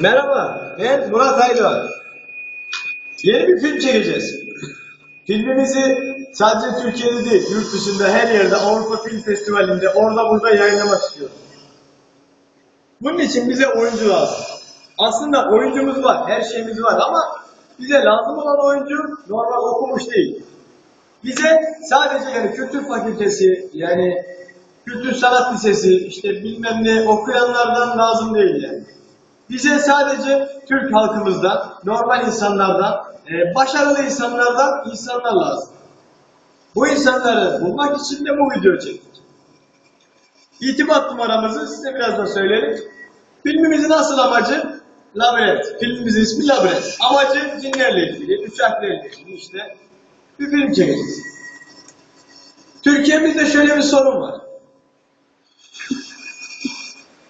Merhaba, ben Murat Aydoğan. Yeni bir film çekeceğiz. Filmimizi sadece Türkiye'de değil, yurt dışında her yerde Avrupa Film Festivali'nde orada burada yayınlamak istiyoruz. Bunun için bize oyuncu lazım. Aslında oyuncumuz var, her şeyimiz var ama bize lazım olan oyuncu normal okumuş değil. Bize sadece yani kültür fakültesi, yani kültür sanat lisesi, işte bilmem ne okuyanlardan lazım değil yani. Bize sadece Türk halkımızdan, normal insanlardan, e, başarılı insanlardan insanlar lazım. Bu insanları bulmak için de bu videoyu çektik. İrtibat numaramızı size birazdan söyleyelim. Filmimizin asıl amacı Labirent. Filmimizin ismi Labirent. Amacı cinlerle ilgili, üç harflerle ilgili işte bir film çekeceğiz. Türkiye'mizde şöyle bir sorun var.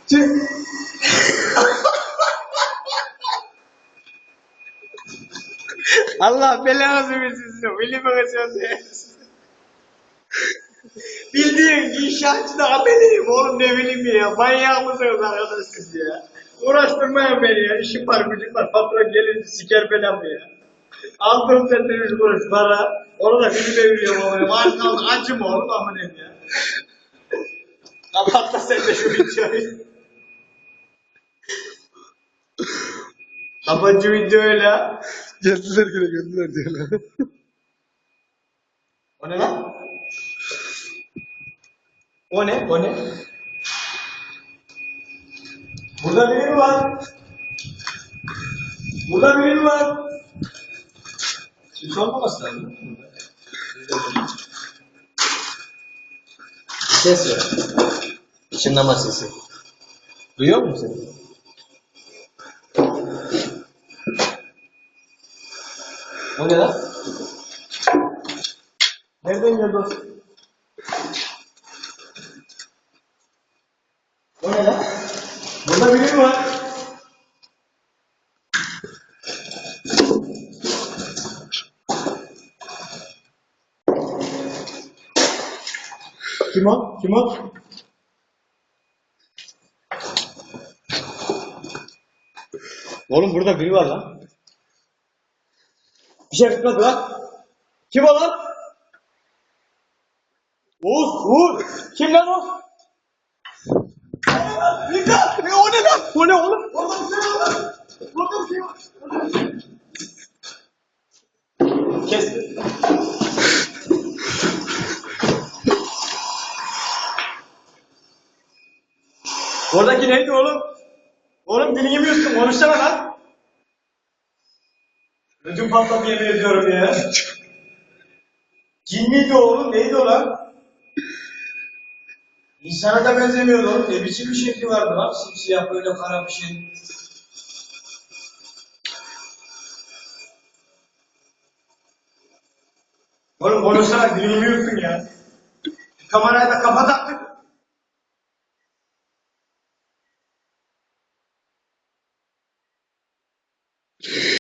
Tür- Allah belanızı versin size. Bakacağız ya. Bildiğin inşaatçıda ameliyim oğlum ne bileyim ya. Manyak mısınız arkadaş siz ya? Uğraştırmayın beni ya. İşim var gücüm var. Patron gelir siker belamı ya. Aldım senden yüz kuruş para. Onu da filme veriyorum ama. Var kaldı acım oğlum ameliyim ya. Kapat da sen de şu videoyu. Kapat şu videoyu la. Geldiler yine geldiler diyorlar. O ne lan? O ne? O ne? Burada biri mi var? Burada biri mi var? Hiç olmaması lazım. Ses ver. Çınlama sesi. Duyuyor musun sen? O ne lan? Nereden geldi o? O ne lan? Burada biri mi var? Kim o? Kim o? Oğlum burada biri var lan. Bir şey bitmedi lan. Kim o lan? Oğuz, Uğur. Kim lan o? Dikkat! Ne o ne lan? O ne oğlum? Orada bir şey var lan. Orada bir şey var. Kes. Oradaki neydi oğlum? Oğlum dilini mi yuttum? Konuşsana lan. Ödüm patladı yemin ediyorum ya. O oğlum? Neydi o lan? İnsana da benzemiyordu oğlum. Ne biçim bir şekli vardı lan? Simsiyah böyle kara bir şey. Oğlum konuşsana dilimi yuttun ya. Kamerayı da kapat artık.